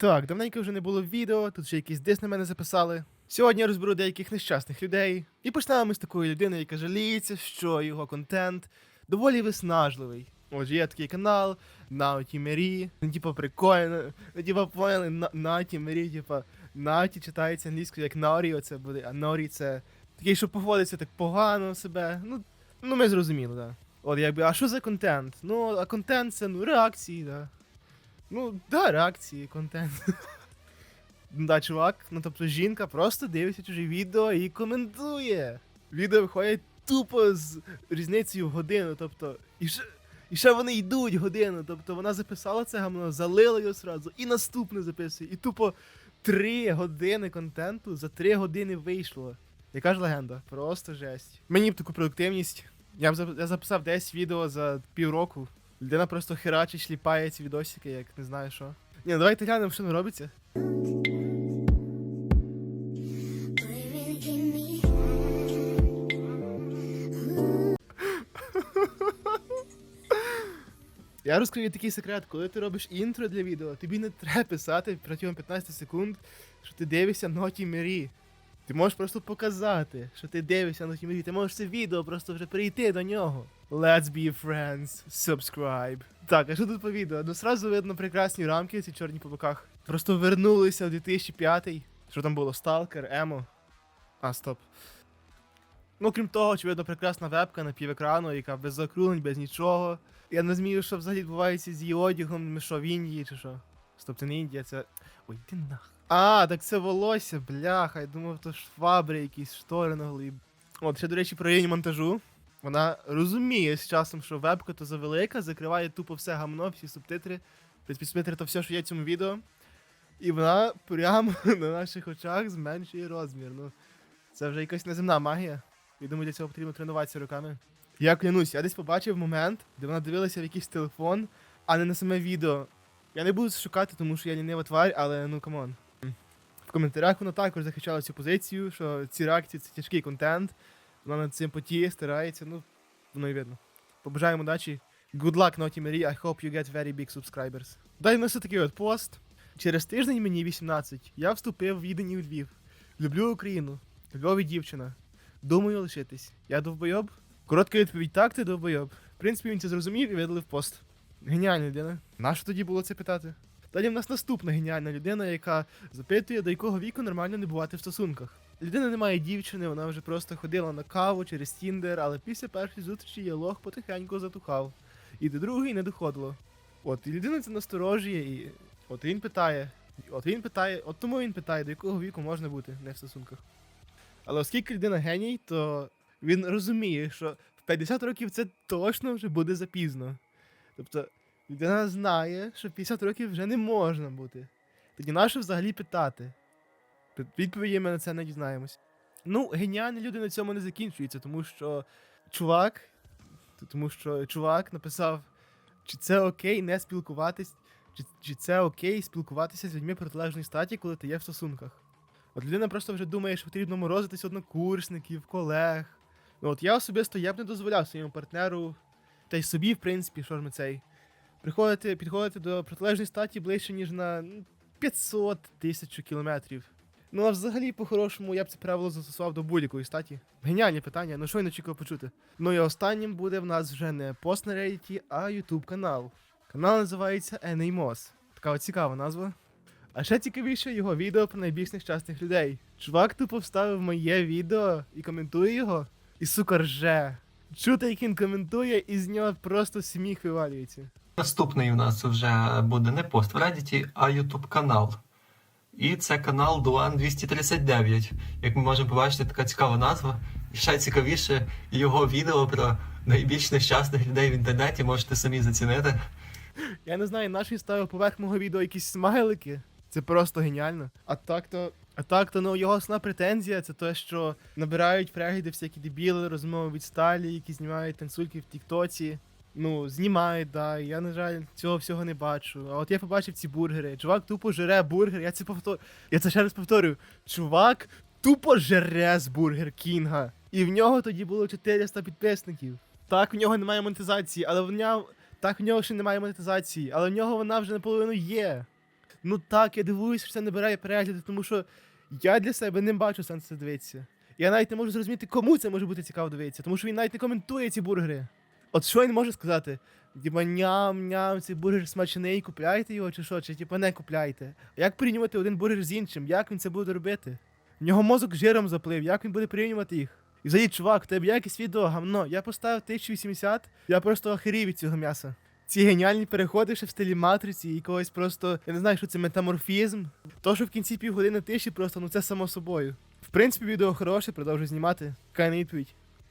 Так, давненько вже не було відео, тут ще якийсь дис на мене записали. Сьогодні я розберу деяких нещасних людей. І почнемо ми з такої людини, яка жаліється, що його контент доволі виснажливий. Отже, є такий канал Naughty Мері. Ну, типа, прикольно. Ну, типа, поняли, На- Naughty Мері, типа, Naughty читається англійською як Норі, оце буде, а Норі це такий, що поводиться так погано себе. Ну, ну ми зрозуміли, так. Да. От якби, а що за контент? Ну, а контент це ну реакції, да. Ну, да, реакції, контент. да, чувак, ну тобто жінка просто дивиться чужі відео і коментує. Відео виходять тупо з різницею в годину, тобто, і ще, і ще вони йдуть годину. Тобто вона записала це гамно, залила його сразу, і наступне записує. І тупо три години контенту за три години вийшло. Яка ж легенда? Просто жесть. Мені б таку продуктивність. Я б я записав 10 відео за півроку. Людина просто херачить, шліпає ці відосики, як не знаю що. Ні, ну давайте глянемо, що не робиться. Я розкрию такий секрет, коли ти робиш інтро для відео, тобі не треба писати протягом 15 секунд, що ти дивишся Ноті Мері. Ти можеш просто показати, що ти дивишся Ноті Мері. Ти можеш це відео просто вже перейти до нього. Let's be friends, subscribe. Так, а що тут по відео? Ну сразу видно прекрасні рамки, ці чорні по боках. Просто вернулися в 2005 Що там було? Сталкер, Емо. А, стоп. Ну, крім того, очевидно, прекрасна вебка на півекрану, яка без закрулень, без нічого. Я не змію, що взагалі відбувається з її одягом, що в Індії чи що. Це не Індія, це. Ой, ти нах. А, так це волосся, бляха. Я думав, то швабри якісь штори. От, ще, до речі, про її монтажу. Вона розуміє з часом, що вебка то завелика, закриває тупо все гамно, всі субтитри. Принципі, то все, що є в цьому відео. І вона прямо на наших очах зменшує розмір. Ну, це вже якась неземна магія. Я думаю, для цього потрібно тренуватися руками. Я клянусь, я десь побачив момент, де вона дивилася в якийсь телефон, а не на саме відео. Я не буду шукати, тому що я лінива тварь, але ну камон. В коментарях вона також захищала цю позицію, що ці реакції це тяжкий контент. Вона над цим потіє, старається, ну, воно і видно. Побажаємо удачі. Good luck, Naughty Marie, I hope you get very big subscribers. Дай на такий от пост. Через тиждень мені 18. Я вступив в віддані у Львів. Люблю Україну. Львові дівчина. Думаю лишитись. Я довбойоб? Коротка відповідь так, ти довбойоб. В принципі, він це зрозумів і видалив пост. Геніальна людина. Нащо тоді було це питати? Далі в нас наступна геніальна людина, яка запитує, до якого віку нормально не бувати в стосунках. Людина не має дівчини, вона вже просто ходила на каву через Тіндер, але після першої зустрічі є лох потихеньку затухав. І до другої не доходило. От, і людина це насторожує, і от він питає, от він питає, от тому він питає, до якого віку можна бути не в стосунках. Але оскільки людина геній, то він розуміє, що в 50 років це точно вже буде запізно. Тобто людина знає, що 50 років вже не можна бути. Тоді нащо взагалі питати? Відповіді ми на це не дізнаємось. Ну, геніальні люди на цьому не закінчуються, тому що чувак, тому що чувак написав, чи це окей не спілкуватись, чи, чи це окей спілкуватися з людьми протилежної статі, коли ти є в стосунках. От людина просто вже думає, що потрібно морозитись однокурсників, колег. Ну от я особисто я б не дозволяв своєму партнеру, та й собі, в принципі, що ж ми цей. Приходити, підходити до протилежної статі ближче, ніж на ну, 500 тисяч кілометрів. Ну, а взагалі, по-хорошому, я б це правило застосував до будь-якої статі. Геніальні питання, ну що я не очікував почути. Ну і останнім буде в нас вже не пост на Reddit, а YouTube канал. Канал називається NAMOS. Така от цікава назва. А ще цікавіше його відео про найбільш нещасних людей. Чувак тупо вставив моє відео і коментує його. І сука рже. Чути, як він коментує, і з нього просто сміх вивалюється. Наступний у нас вже буде не пост в Reddit, а YouTube канал. І це канал Дуан 239. Як ми можемо побачити, така цікава назва. І ще цікавіше його відео про найбільш нещасних людей в інтернеті можете самі зацінити. Я не знаю, наш він ставив поверх мого відео якісь смайлики. Це просто геніально. А так то. А так то ну його основна претензія це те, що набирають перегляди всякі дебіли, розмови від сталі, які знімають танцюльки в Тіктоці. Ну, знімають, да. Я, на жаль, цього всього не бачу. А от я побачив ці бургери. Чувак тупо жере бургер. Я це повтор... Я це ще раз повторюю. Чувак тупо жере з бургер Кінга. І в нього тоді було 400 підписників. Так, в нього немає монетизації, але в нього. Так, в нього ще немає монетизації, але в нього вона вже наполовину є. Ну так, я дивуюся, що це набирає перегляди, тому що я для себе не бачу сенсу дивитися. Я навіть не можу зрозуміти, кому це може бути цікаво дивитися, тому що він навіть не коментує ці бургери. От що він може сказати? Типа ням-ням, цей бургер смачний, купляйте його чи що, чи типа не купляйте. А як порівнювати один бургер з іншим? Як він це буде робити? В нього мозок жиром заплив, як він буде порівнювати їх? І взагалі, чувак, тебе якесь відео гамно. Я поставив 1080, я просто охерів від цього м'яса. Ці геніальні переходи ще в стилі матриці і когось просто, я не знаю, що це метаморфізм. То, що в кінці півгодини тиші, просто ну це само собою. В принципі, відео хороше, продовжую знімати. Кайна відповідь.